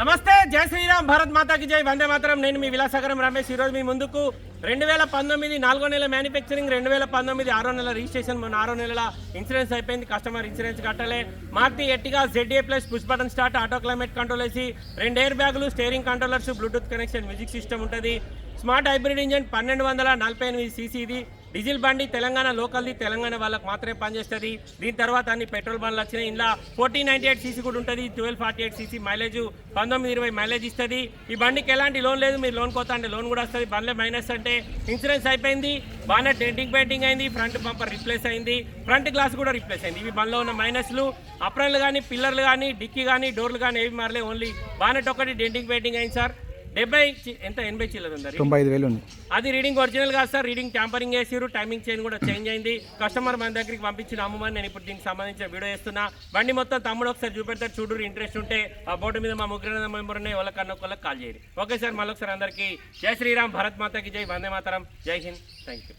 నమస్తే జై శ్రీరామ్ భారత్ మాతాకి జై. వందే మాత్రం. నేను మీ విలాసగరం రమేష్. ఈరోజు మీ ముందుకు రెండు వేల పంతొమ్మిది నాలుగో నెల మ్యానుఫ్యాక్చరింగ్ రెండు వేల పంతొమ్మిది ఆరో నెల రిజిస్ట్రేషన్ మొన్న ఆరో నెలల ఇన్సూరెన్స్ అయిపోయింది. కస్టమర్ ఇన్సూరెన్స్ కట్టలే. Maruti ఎట్టిగా ZA plus push button start auto climate control వేసి రెండు ఎయిర్ బ్యాగులు steering controllers Bluetooth connection music system ఉంటుంది. స్మార్ట్ హైబ్రిడ్ ఇంజన్ పన్నెండు వందల నలభై ఎనిమిది సీసీ ఇది. డీజిల్ బండి తెలంగాణ లోకల్ది తెలంగాణ వాళ్ళకి మాత్రమే పనిచేస్తుంది. దీని తర్వాత అన్ని పెట్రోల్ బండ్లు వచ్చినాయి. ఇందులో ఫోర్టీన్ నైన్టీ ఎయిట్ సీసీ కూడా ఉంటుంది twelve forty eight CC mileage పంతొమ్మిది ఇరవై మైలేజ్ ఇస్తుంది. ఈ బండికి ఎలాంటి లోన్ లేదు మీరు లోన్ కోతా అంటే లోన్ కూడా వస్తుంది. బండ్లే మైనస్ అంటే ఇన్సూరెన్స్ అయిపోయింది బాగానే డెంటింగ్ పెయింటింగ్ అయింది ఫ్రంట్ బంపర్ రిప్లేస్ అయింది ఫ్రంట్ గ్లాస్ కూడా రిప్లేస్ అయింది. ఇవి బండ్లో ఉన్న మైనస్లు అప్రన్లు కానీ పిల్లర్లు కానీ డిక్కీ కానీ డోర్లు కానీ ఏవి మారలే ఓన్లీ బాగానే ఒకటి డెంటింగ్ పెయింటింగ్ అయింది సార్. డెబ్బై ఎంత? ఎనభై చిల్లర ఉందా తొంభై ఐదు వేలు ఉంది. అది రీడింగ్ ఒరిజినల్ కాదు సార్. రీడింగ్ ట్యాంపరింగ్ చేసిరు టైమింగ్ చైన్ కూడా చేంజ్ అయింది. కస్టమర్ మన దగ్గరికి పంపించిన అమ్మమని నేను ఇప్పుడు దీనికి సంబంధించిన వీడియో చేస్తున్నా. బండి మొత్తం తమ్ముడు ఒకసారి చూపెడతారు చూడు ఇంట్రెస్ట్ ఉంటే ఆ బోర్డు మీద మా ముగ్గురు మెంబర్ ఉన్నాయి వాళ్ళకన్నా ఒకళ్ళకి కాల్ చేయరు ఓకే సార్ మళ్ళీ ఒకసారి అందరికీ జై శ్రీరామ్ భరత్ మాతకి జై వందే మాతరం జై హింద్ థ్యాంక్ యూ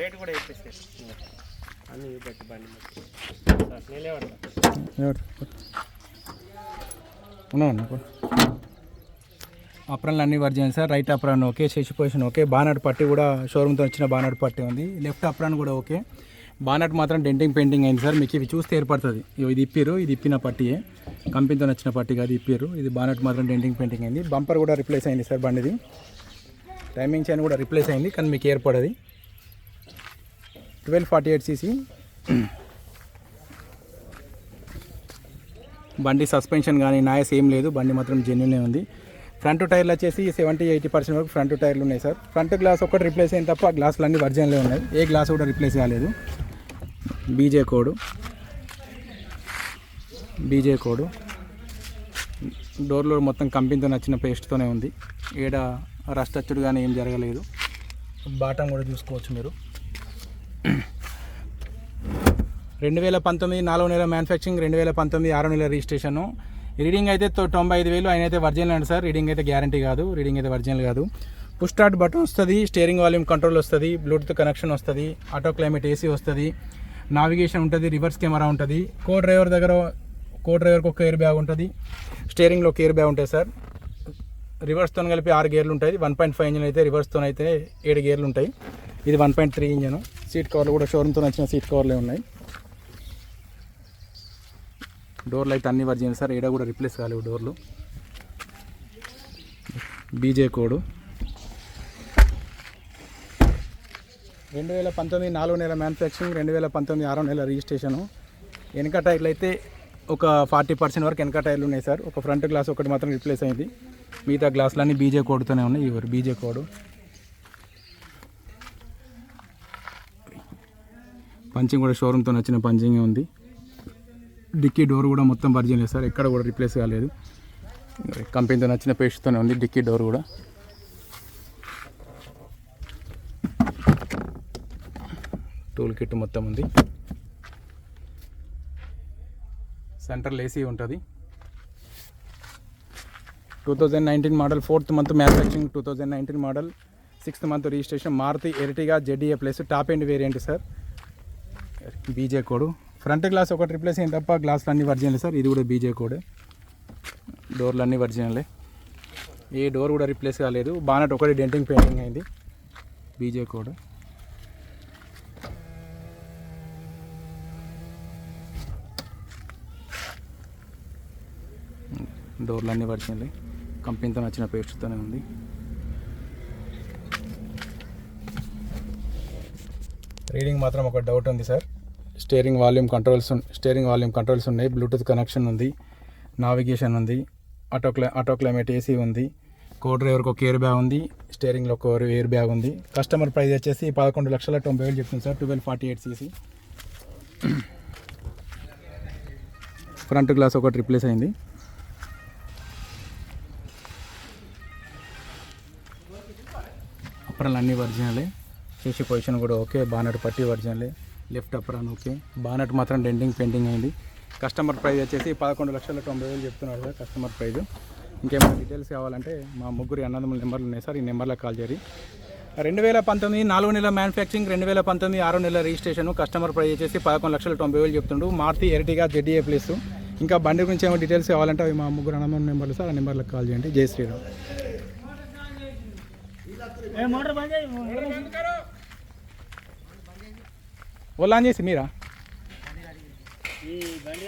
రేట్ కూడా చెప్పేస్తే. అన్ని పెట్టి బండి మొత్తం. నేనే. ఉన్నాను అప్రాన్లు అన్ని virgin sir. Right apron okay చేసి పొజిషన్ ఓకే. బానట్ పట్టి కూడా షోరూమ్తో వచ్చిన బానట్ పట్టి ఉంది. లెఫ్ట్ అప్రాన్ కూడా ఓకే. బానట్ మాత్రం డెంటింగ్ పెయింటింగ్ అయింది సార్. మీకు ఇవి చూస్తే ఏర్పడుతుంది. ఇది ఇప్పిరు ఇది ఇప్పిన పట్టియే. కంపెనీతో వచ్చిన పట్టి కాదు ఇప్పిరు ఇది బానట్ మాత్రం డెంటింగ్ పెయింటింగ్ అయింది. బంపర్ కూడా రిప్లేస్ అయింది సార్ బండిది. టైమింగ్ చైన్ కూడా రిప్లేస్ అయింది కానీ మీకు ఏర్పడది. ట్వెల్వ్ ఫార్టీ ఎయిట్ సీసీ బండి సస్పెన్షన్ కానీ నాయస్ ఏం లేదు. బండి మాత్రం జెన్యునే ఉంది. ఫ్రంట్ టైర్లు వచ్చేసి సెవెంటీ ఎయిటీ పర్సెంట్ వరకు ఫ్రంట్ టైర్లు ఉన్నాయి సార్. ఫ్రంట్ గ్లాస్ ఒకటి రిప్లేస్ అయిన తప్ప గ్లాసులు అన్ని వర్జన్లే ఉన్నాయి. ఏ గ్లాస్ కూడా రిప్లేస్ కాలేదు. బీజే కోడ్ బీజే కోడ్ డోర్లో మొత్తం కంపెనీతో నచ్చిన పేస్ట్తోనే ఉంది. ఏడ రస్ట్ అచ్చుడు కానీ ఏం జరగలేదు. బాటం కూడా చూసుకోవచ్చు మీరు. రెండు వేల పంతొమ్మిది నాలుగు నెల మ్యానుఫ్యాక్చరింగ్ రెండు వేల పంతొమ్మిది ఆరో నెల రిజిస్ట్రేషను రీడింగ్ అయితే తొంభై ఐదు వేలు ఆయన అయితే వర్జినల్ అండి సార్. రీడింగ్ అయితే గ్యారంటీ కాదు. రీడింగ్ అయితే వర్జినల్ కాదు. పుష్ స్టార్ట్ బటన్ వస్తుంది స్టీరింగ్ వాల్యూమ్ కంట్రోల్ వస్తుంది బ్లూటూత్ కనెక్షన్ వస్తుంది ఆటో క్లైమేట్ ఏసీ వస్తుంది నావిగేషన్ ఉంటుంది రివర్స్ కెమెరా ఉంటుంది కో డ్రైవర్ దగ్గర కో డ్రైవర్కి ఒక ఎయిర్ బ్యాగ్ ఉంటుంది స్టీరింగ్లో ఒక ఎయిర్ బ్యాగ్ ఉంటుంది సార్. రివర్స్తో కలిపి ఆరు గేర్లు ఉంటాయి. వన్ పాయింట్ ఫైవ్ ఇంజన్ అయితే రివర్స్తో అయితే ఏడు గేర్లు ఉంటాయి. ఇది one point three engine seat కవర్లు కూడా షోరూమ్తో వచ్చిన సీట్ కవర్లే ఉన్నాయి. డోర్లు అయితే అన్ని వర్జిన్ సార్. ఏడా కూడా రిప్లేస్ కాలేవు డోర్లు. బీజే కోడ్ రెండు వేల పంతొమ్మిది నాలుగు నెల మ్యానుఫ్యాక్చరింగ్ రెండు వేల పంతొమ్మిది ఆరో నెల రిజిస్ట్రేషను వెనక టైర్లు అయితే ఒక ఫార్టీ పర్సెంట్ వరకు వెనక టైర్లు ఉన్నాయి సార్. ఒక ఫ్రంట్ గ్లాస్ ఒకటి మాత్రం రిప్లేస్ అయింది. మిగతా గ్లాసులన్నీ బీజే కోడ్తోనే ఉన్నాయి. ఇవ్వరు బీజే కోడ్ పంచింగ్ కూడా షోరూమ్తో వచ్చిన పంచింగ్ ఉంది. డిక్కీ డోర్ కూడా మొత్తం వర్జిన్ లేదు సార్. ఎక్కడ కూడా రిప్లేస్ కాలేదు. కంపెనీతో నచ్చిన పేస్ట్తోనే ఉంది డిక్కీ డోర్ కూడా. టూల్ కిట్ మొత్తం ఉంది. సెంట్రల్ ఏసీ ఉంటుంది. Two thousand nineteen model fourth month manufacturing two thousand nineteen model sixth month registration Maruti Ertiga ZDA plus top end variant sir. BJ code. Front glass ఒకటి replace అయింది తప్ప గ్లాసులు అన్ని వర్జినలే sir. ఇది కూడా బీజే కోడ్ డోర్లు అన్నీ వర్జినలే ఏ డోర్ కూడా రిప్లేస్ కాలేదు. బానట్ ఒకటి డెంటింగ్ పెయింటింగ్ అయింది. బీజే కోడ్ డోర్లు అన్నీ వర్జినలే కంపెనీతో నచ్చిన పేస్ట్తోనే ఉంది. రీడింగ్ మాత్రం ఒక డౌట్ ఉంది సార్. స్టీరింగ్ వాల్యూమ్ కంట్రోల్స్ ఉన్- స్టీరింగ్ వాల్యూమ్ కంట్రోల్స్ ఉన్నాయి. బ్లూటూత్ కనెక్షన్ ఉంది. నావిగేషన్ ఉంది. ఆటో క్లై ఆటో క్లైమేట్ ఏసీ ఉంది. కో డ్రైవర్కి ఒక ఎయిర్ బ్యాగ్ ఉంది. స్టీరింగ్లో ఒక ఎయిర్ బ్యాగ్ ఉంది. కస్టమర్ ప్రైస్ వచ్చేసి పదకొండు లక్షల తొంభై వేలు చెప్తుంది sir. Twelve forty eight CC. Front glass ఒకటి రిప్లేస్ అయింది. అప్రాలు అన్ని ఒరిజినలే చేసి పొజిషన్ కూడా ఓకే. బానర్ పట్టి ఒరిజినలే లెఫ్ట్ అప్రాన్ ఓకే. బానట్ మాత్రం డెంటింగ్ పెయింటింగ్ అయింది. కస్టమర్ ప్రైజ్ వచ్చేసి పదకొండు లక్షల తొంభై వేలు చెప్తున్నారు సార్ కస్టమర్ ప్రైజ్. ఇంకేమైనా డీటెయిల్స్ కావాలంటే మా ముగ్గురు అన్నదమ్ముల నెంబర్లు ఉన్నాయి సార్ ఈ నెంబర్లకు కాల్ చేయాలి రెండు వేల పంతొమ్మిది నాలుగు నెలల మ్యానుఫ్యాక్చరింగ్ రెండు వేల పంతొమ్మిది ఆరో నెలల రిజిస్ట్రేషన్ కస్టమర్ ప్రైజ్ వచ్చేసి పదకొండు లక్షల తొంభై వేలు చెప్తుండు. మార్తి ఎరటిగా జెడ్డీఏ ప్లేస్. ఇంకా బండి గురించి ఏమో డీటెయిల్స్ కావాలంటే అవి మా ముగ్గురు అన్నదమ్ముల నెంబర్లు సార్ ఆ నెంబర్లకు కాల్ చేయండి. జై శ్రీరామ్. ఓలా ఆన్ చేసి మీరా? బండి